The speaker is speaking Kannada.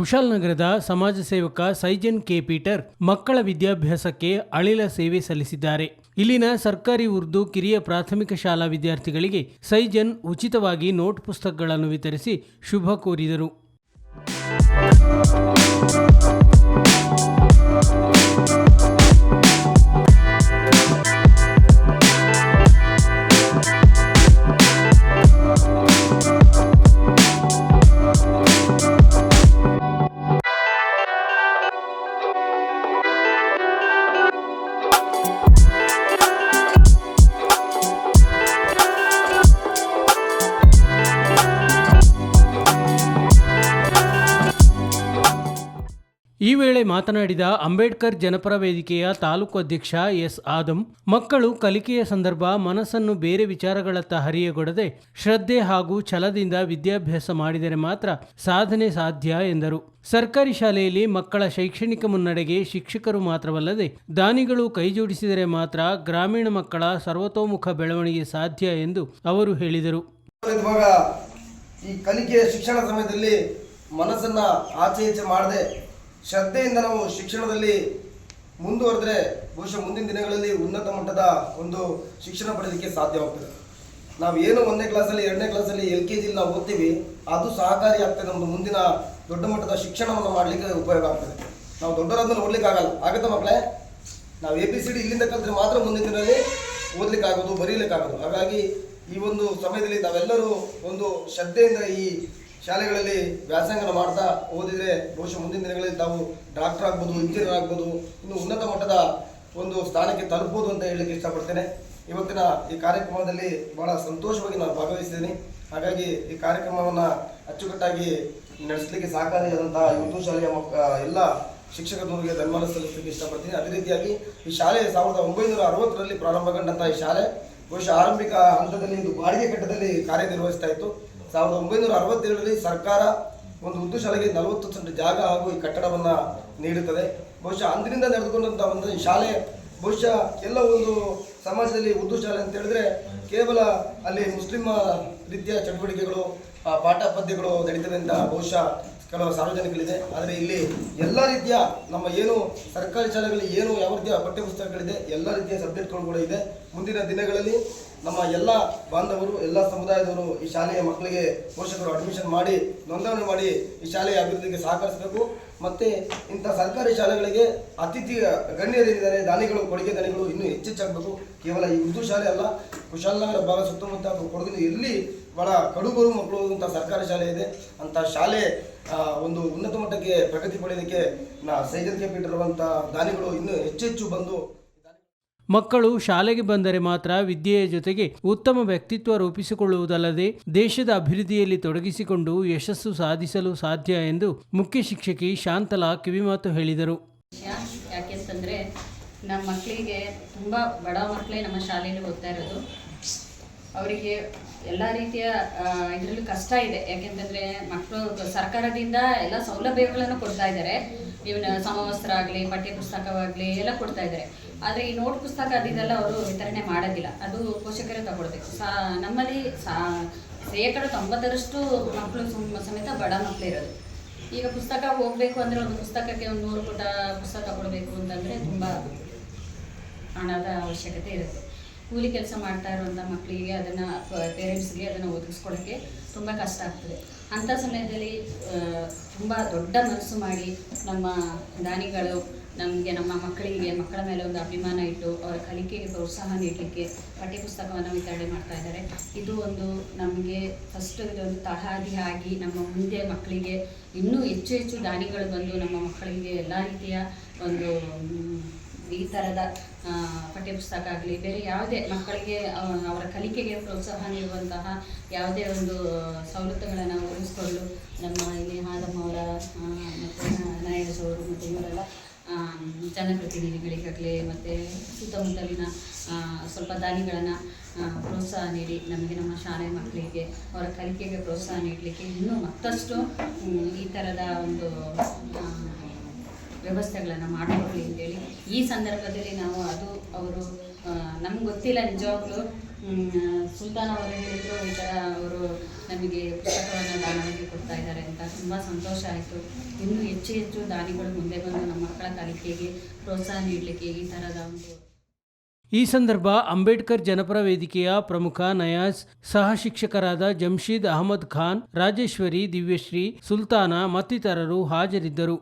ಕುಶಾಲನಗರದ ಸಮಾಜ ಸೇವಕ ಸೈಜನ್ ಕೆ ಪೀಟರ್ ಮಕ್ಕಳ ವಿದ್ಯಾಭ್ಯಾಸಕ್ಕೆ ಅಳಿಲ ಸೇವೆ ಸಲ್ಲಿಸಿದ್ದಾರೆ. ಇಲ್ಲಿನ ಸರ್ಕಾರಿ ಉರ್ದು ಕಿರಿಯ ಪ್ರಾಥಮಿಕ ಶಾಲಾ ವಿದ್ಯಾರ್ಥಿಗಳಿಗೆ ಸೈಜನ್ ಉಚಿತವಾಗಿ ನೋಟ್ ಪುಸ್ತಕಗಳನ್ನು ವಿತರಿಸಿ ಶುಭ ಕೋರಿದರು. ವೇಳೆ ಮಾತನಾಡಿದ ಅಂಬೇಡ್ಕರ್ ಜನಪರ ವೇದಿಕೆಯ ತಾಲೂಕು ಅಧ್ಯಕ್ಷ ಎಸ್ ಆದಮ್ ಮಕ್ಕಳು ಕಲಿಕೆಯ ಸಂದರ್ಭ ಮನಸ್ಸನ್ನು ಬೇರೆ ವಿಚಾರಗಳತ್ತ ಹರಿಯಗೊಡದೆ ಶ್ರದ್ಧೆ ಹಾಗೂ ಛಲದಿಂದ ವಿದ್ಯಾಭ್ಯಾಸ ಮಾಡಿದರೆ ಮಾತ್ರ ಸಾಧನೆ ಸಾಧ್ಯ ಎಂದರು. ಸರ್ಕಾರಿ ಶಾಲೆಯಲ್ಲಿ ಮಕ್ಕಳ ಶೈಕ್ಷಣಿಕ ಮುನ್ನಡೆಗೆ ಶಿಕ್ಷಕರು ಮಾತ್ರವಲ್ಲದೆ ದಾನಿಗಳು ಕೈಜೋಡಿಸಿದರೆ ಮಾತ್ರ ಗ್ರಾಮೀಣ ಮಕ್ಕಳ ಸರ್ವತೋಮುಖ ಬೆಳವಣಿಗೆ ಸಾಧ್ಯ ಎಂದು ಅವರು ಹೇಳಿದರು. ಈ ಕಲಿಕೆಯ ಶಿಕ್ಷಣ ಸಮಯದಲ್ಲಿ ಮನಸ್ಸನ್ನು ಆಚೆ ಈಚೆ ಮಾಡದೆ ಶ್ರದ್ಧೆಯಿಂದ ನಾವು ಶಿಕ್ಷಣದಲ್ಲಿ ಮುಂದುವರೆದ್ರೆ ಬಹುಶಃ ಮುಂದಿನ ದಿನಗಳಲ್ಲಿ ಉನ್ನತ ಮಟ್ಟದ ಒಂದು ಶಿಕ್ಷಣ ಪಡೆಯಲಿಕ್ಕೆ ಸಾಧ್ಯವಾಗ್ತದೆ. ನಾವು ಏನು ಒಂದನೇ ಕ್ಲಾಸಲ್ಲಿ ಎರಡನೇ ಕ್ಲಾಸಲ್ಲಿ ಎಲ್ ಕೆ ಜಿಲಿ ನಾವು ಓದ್ತೀವಿ, ಅದು ಸಹಕಾರಿ ಆಗ್ತದೆ ನಮ್ಮದು ಮುಂದಿನ ದೊಡ್ಡ ಮಟ್ಟದ ಶಿಕ್ಷಣವನ್ನು ಮಾಡಲಿಕ್ಕೆ ಉಪಯೋಗ ಆಗ್ತದೆ. ನಾವು ದೊಡ್ಡವರಾದ್ಮೇಲೆ ಓದ್ಲಿಕ್ಕೆ ಆಗಲ್ಲ. ಆಗುತ್ತೆ ಮಕ್ಕಳೇ? ನಾವು ಎ ಪಿ ಸಿ ಡಿ ಇಲ್ಲಿಂದ ಕಲಿತ್ರೆ ಮಾತ್ರ ಮುಂದಿನ ದಿನದಲ್ಲಿ ಓದ್ಲಿಕ್ಕೆ ಆಗೋದು, ಬರೀಲಿಕ್ಕೆ ಆಗೋದು. ಹಾಗಾಗಿ ಈ ಒಂದು ಸಮಯದಲ್ಲಿ ನಾವೆಲ್ಲರೂ ಒಂದು ಶ್ರದ್ಧೆಯಿಂದ ಈ ಶಾಲೆಗಳಲ್ಲಿ ವ್ಯಾಸಂಗನ ಮಾಡ್ತಾ ಓದಿದ್ರೆ ಬಹುಶಃ ಮುಂದಿನ ದಿನಗಳಲ್ಲಿ ತಾವು ಡಾಕ್ಟರ್ ಆಗ್ಬೋದು, ಇಂಜಿನಿಯರ್ ಆಗ್ಬೋದು, ಇನ್ನು ಉನ್ನತ ಮಟ್ಟದ ಒಂದು ಸ್ಥಾನಕ್ಕೆ ತಲುಪಬಹುದು ಅಂತ ಹೇಳಲಿಕ್ಕೆ ಇಷ್ಟಪಡ್ತೇನೆ. ಇವತ್ತಿನ ಈ ಕಾರ್ಯಕ್ರಮದಲ್ಲಿ ಬಹಳ ಸಂತೋಷವಾಗಿ ನಾನು ಭಾಗವಹಿಸಿದ್ದೀನಿ. ಹಾಗಾಗಿ ಈ ಕಾರ್ಯಕ್ರಮವನ್ನು ಅಚ್ಚುಕಟ್ಟಾಗಿ ನಡೆಸಲಿಕ್ಕೆ ಸಹಕಾರಿಯಾದಂತಹ ಯುದ್ಧ ಶಾಲೆಯ ಮಕ್ಕ ಎಲ್ಲ ಶಿಕ್ಷಕರೊಂದಿಗೆ ಧನ್ಯವಾದ ಸಲ್ಲಿಸಲಿಕ್ಕೆ ಇಷ್ಟಪಡ್ತೀನಿ. ಅದೇ ರೀತಿಯಾಗಿ ಈ ಶಾಲೆ ಸಾವಿರದ ಒಂಬೈನೂರ ಅರವತ್ತರಲ್ಲಿ ಪ್ರಾರಂಭಗೊಂಡಂತಹ ಈ ಶಾಲೆ, ಬಹುಶಃ ಆರಂಭಿಕ ಹಂತದಲ್ಲಿ, ಇದು ಬಾಡಿಗೆ ಕಟ್ಟದಲ್ಲಿ ಕಾರ್ಯನಿರ್ವಹಿಸ್ತಾ ಇತ್ತು. ಸಾವಿರದ ಒಂಬೈನೂರ ಅರವತ್ತೇಳರಲ್ಲಿ ಸರ್ಕಾರ ಒಂದು ಉರ್ದು ಶಾಲೆಗೆ ನಲವತ್ತು ಸೆಂಟ್ ಜಾಗ ಹಾಗೂ ಈ ಕಟ್ಟಡವನ್ನು ನೀಡುತ್ತದೆ. ಬಹುಶಃ ಅಂದಿನಿಂದ ನಡೆದುಕೊಂಡಂಥ ಒಂದು ಶಾಲೆ, ಬಹುಶಃ ಎಲ್ಲ ಒಂದು ಸಮಾಜದಲ್ಲಿ ಉರ್ದು ಶಾಲೆ ಅಂತ ಹೇಳಿದ್ರೆ ಕೇವಲ ಅಲ್ಲಿ ಮುಸ್ಲಿಂ ರೀತಿಯ ಚಟುವಟಿಕೆಗಳು ಪಾಠ ಪದ್ಯಗಳು ನಡೀತದೆ ಅಂತ ಬಹುಶಃ ಕೆಲವು ಸಾರ್ವಜನಿಕರಿದೆ ಆದರೆ ಇಲ್ಲಿ ಎಲ್ಲ ರೀತಿಯ ನಮ್ಮ ಏನು ಸರ್ಕಾರಿ ಶಾಲೆಗಳಲ್ಲಿ ಏನು ಯಾವ ರೀತಿಯ ಪಠ್ಯಪುಸ್ತಕಗಳಿದೆ ಎಲ್ಲ ರೀತಿಯ ಸಬ್ಜೆಕ್ಟ್ಗಳು ಕೂಡ ಇದೆ. ಮುಂದಿನ ದಿನಗಳಲ್ಲಿ ನಮ್ಮ ಎಲ್ಲ ಬಾಂಧವರು, ಎಲ್ಲ ಸಮುದಾಯದವರು ಈ ಶಾಲೆಯ ಮಕ್ಕಳಿಗೆ ಪೋಷಕರು ಅಡ್ಮಿಷನ್ ಮಾಡಿ, ನೋಂದಣಿ ಮಾಡಿ ಈ ಶಾಲೆಯ ಅಭಿವೃದ್ಧಿಗೆ ಸಹಕರಿಸಬೇಕು. ಮತ್ತು ಇಂಥ ಸರ್ಕಾರಿ ಶಾಲೆಗಳಿಗೆ ಅತಿಥಿ ಗಣ್ಯರೇನಿದ್ದಾರೆ ದಾನಿಗಳು, ಕೊಡುಗೆ ದಾನಿಗಳು ಇನ್ನೂ ಹೆಚ್ಚೆಚ್ಚಾಗಬೇಕು. ಕೇವಲ ಈ ಉರ್ದು ಶಾಲೆ ಅಲ್ಲ ಕುಶಾಲನಗರ ಭಾಗ ಸುತ್ತಮುತ್ತ ಕೊಡಗಿನ ಎಲ್ಲಿ ಬಹಳ ಕಡುಬರು ಮಕ್ಕಳು ಅಂತ ಸರ್ಕಾರಿ ಶಾಲೆ ಇದೆ. ಅಂತ ಶಾಲೆ ಒಂದು ಉನ್ನತ ಮಟ್ಟಕ್ಕೆ ಪ್ರಗತಿ ಪಡೆಯೋದಕ್ಕೆ ನಾ ಪೀಟರ್ ಇರುವಂಥ ದಾನಿಗಳು ಇನ್ನೂ ಹೆಚ್ಚೆಚ್ಚು ಬಂದು ಮಕ್ಕಳು ಶಾಲೆಗೆ ಬಂದರೆ ಮಾತ್ರ ವಿದ್ಯೆಯ ಜೊತೆಗೆ ಉತ್ತಮ ವ್ಯಕ್ತಿತ್ವ ರೂಪಿಸಿಕೊಳ್ಳುವುದಲ್ಲದೆ ದೇಶದ ಅಭಿವೃದ್ಧಿಯಲ್ಲಿ ತೊಡಗಿಸಿಕೊಂಡು ಯಶಸ್ಸು ಸಾಧಿಸಲು ಸಾಧ್ಯ ಎಂದು ಮುಖ್ಯ ಶಿಕ್ಷಕಿ ಶಾಂತಲಾ ಕಿವಿಮಾತು ಹೇಳಿದರು. ಯಾಕೆಂತಂದರೆ ನಮ್ಮ ಮಕ್ಕಳಿಗೆ ತುಂಬಾ ಬಡ ಮಕ್ಕಳೇ ನಮ್ಮ ಶಾಲೆಯಲ್ಲಿ ಓದ್ತಾ ಇರೋದು. ಅವರಿಗೆ ಎಲ್ಲ ರೀತಿಯ ಇದರಲ್ಲೂ ಕಷ್ಟ ಇದೆ. ಯಾಕೆಂತಂದರೆ ಮಕ್ಕಳು ಸರ್ಕಾರದಿಂದ ಎಲ್ಲ ಸೌಲಭ್ಯಗಳನ್ನು ಕೊಡ್ತಾ ಇದ್ದಾರೆ. ಇವನ್ ಸಮವಸ್ತ್ರ ಆಗಲಿ ಪಠ್ಯಪುಸ್ತಕವಾಗಲಿ ಎಲ್ಲ ಕೊಡ್ತಾ ಇದ್ದಾರೆ. ಆದರೆ ಈ ನೋಟ್ ಪುಸ್ತಕ ಅದಿದೆಲ್ಲ ಅವರು ವಿತರಣೆ ಮಾಡೋದಿಲ್ಲ. ಅದು ಪೋಷಕರೇ ತಗೊಳ್ಬೇಕು. ಸಾ, ನಮ್ಮಲ್ಲಿ ಸಾ, ಶೇಕಡ ತೊಂಬತ್ತರಷ್ಟು ಮಕ್ಕಳು ಸುಮ್- ಸಮೇತ ಬಡ ಮಕ್ಕಳು ಇರೋದು. ಈಗ ಪುಸ್ತಕ ಹೋಗ್ಬೇಕು ಅಂದರೆ ಒಂದು ಪುಸ್ತಕಕ್ಕೆ ಒಂದು ನೂರು ಪುಟ ಪುಸ್ತಕ ಕೊಡಬೇಕು ಅಂತಂದರೆ ತುಂಬ ಹಣದ ಅವಶ್ಯಕತೆ ಇರುತ್ತೆ. ಕೂಲಿ ಕೆಲಸ ಮಾಡ್ತಾ ಇರುವಂಥ ಮಕ್ಕಳಿಗೆ ಅದನ್ನು ಪೇರೆಂಟ್ಸ್ಗೆ ಅದನ್ನು ಒದಗಿಸ್ಕೊಳ್ಳೋಕ್ಕೆ ತುಂಬ ಕಷ್ಟ ಆಗ್ತದೆ. ಅಂಥ ಸಮಯದಲ್ಲಿ ತುಂಬ ದೊಡ್ಡ ಮನಸ್ಸು ಮಾಡಿ ನಮ್ಮ ದಾನಿಗಳು, ನಮಗೆ ನಮ್ಮ ಮಕ್ಕಳಿಗೆ, ಮಕ್ಕಳ ಮೇಲೆ ಒಂದು ಅಭಿಮಾನ ಇಟ್ಟು ಅವರ ಕಲಿಕೆಗೆ ಪ್ರೋತ್ಸಾಹ ನೀಡಲಿಕ್ಕೆ ಪಠ್ಯಪುಸ್ತಕವನ್ನು ವಿತರಣೆ ಮಾಡ್ತಾ ಇದ್ದಾರೆ. ಇದು ಒಂದು ನಮಗೆ ಫಸ್ಟ್ ಇದೊಂದು ಆಗಿ ನಮ್ಮ ಮುಂದೆ ಮಕ್ಕಳಿಗೆ ಇನ್ನೂ ಹೆಚ್ಚು ಹೆಚ್ಚು ದಾನಿಗಳು ಬಂದು ನಮ್ಮ ಮಕ್ಕಳಿಗೆ ಎಲ್ಲ ರೀತಿಯ ಒಂದು ಈ ಥರದ ಪಠ್ಯಪುಸ್ತಕ ಆಗಲಿ, ಬೇರೆ ಯಾವುದೇ ಮಕ್ಕಳಿಗೆ ಅವರ ಕಲಿಕೆಗೆ ಪ್ರೋತ್ಸಾಹ ನೀಡುವಂತಹ ಯಾವುದೇ ಒಂದು ಸವಲತ್ತುಗಳನ್ನು ಉಳಿಸ್ಕೊಂಡು ನಮ್ಮ ಇಲ್ಲಿ ಹಾದಮ್ಮ ಅವರ ಮತ್ತು ನಾಯಸ್ ಅವರು ಮತ್ತು ಇವರೆಲ್ಲ ಜನಪ್ರತಿನಿಧಿಗಳಿಗಾಗಲಿ ಮತ್ತು ಸುತ್ತಮುತ್ತಲಿನ ಸ್ವಲ್ಪ ದಾನಿಗಳನ್ನು ಪ್ರೋತ್ಸಾಹ ನೀಡಿ ನಮಗೆ ನಮ್ಮ ಶಾಲೆ ಮಕ್ಕಳಿಗೆ, ಅವರ ಕಲಿಕೆಗೆ ಪ್ರೋತ್ಸಾಹ ನೀಡಲಿಕ್ಕೆ ಇನ್ನೂ ಮತ್ತಷ್ಟು ಈ ಥರದ ಒಂದು ವ್ಯವಸ್ಥೆಗಳನ್ನು ಮಾಡಿಕೊಡ್ಲಿ ಅಂತೇಳಿ ಈ ಸಂದರ್ಭದಲ್ಲಿ ನಾವು ಅದು ಅವರು ನಮ್ಗೆ ಗೊತ್ತಿಲ್ಲ ನಿಜವಾಗ್ಲೂ ಸುಲ್ತಾನ್ ಅವರು ಹೇಳಿದ್ರು, ಈ ಥರ ಅವರು ನಮಗೆ ಪುಸ್ತಕವನ್ನು ದಾನವಾಗಿ ಕೊಡ್ತಾ ಇದ್ದಾರೆ ಅಂತ. ತುಂಬ ಸಂತೋಷ ಆಯಿತು. ಇನ್ನೂ ಹೆಚ್ಚು ಹೆಚ್ಚು ದಾನಿಗಳು ಮುಂದೆ ಬಂದು ನಮ್ಮ ಮಕ್ಕಳ ಕಲಿಕೆಗೆ ಪ್ರೋತ್ಸಾಹ ನೀಡಲಿಕ್ಕೆ ಈ ಥರದ ಒಂದು ಈ ಸಂದರ್ಭ ಅಂಬೇಡ್ಕರ್ ಜನಪರ ವೇದಿಕೆಯ ಪ್ರಮುಖ ನಯಾಜ್, ಸಹ ಶಿಕ್ಷಕರಾದ ಜಮ್ಶೀದ್ ಅಹಮದ್ ಖಾನ್, ರಾಜೇಶ್ವರಿ ದಿವ್ಯಶ್ರೀ, ಸುಲ್ತಾನ ಮತ್ತಿತರರು ಹಾಜರಿದ್ದರು.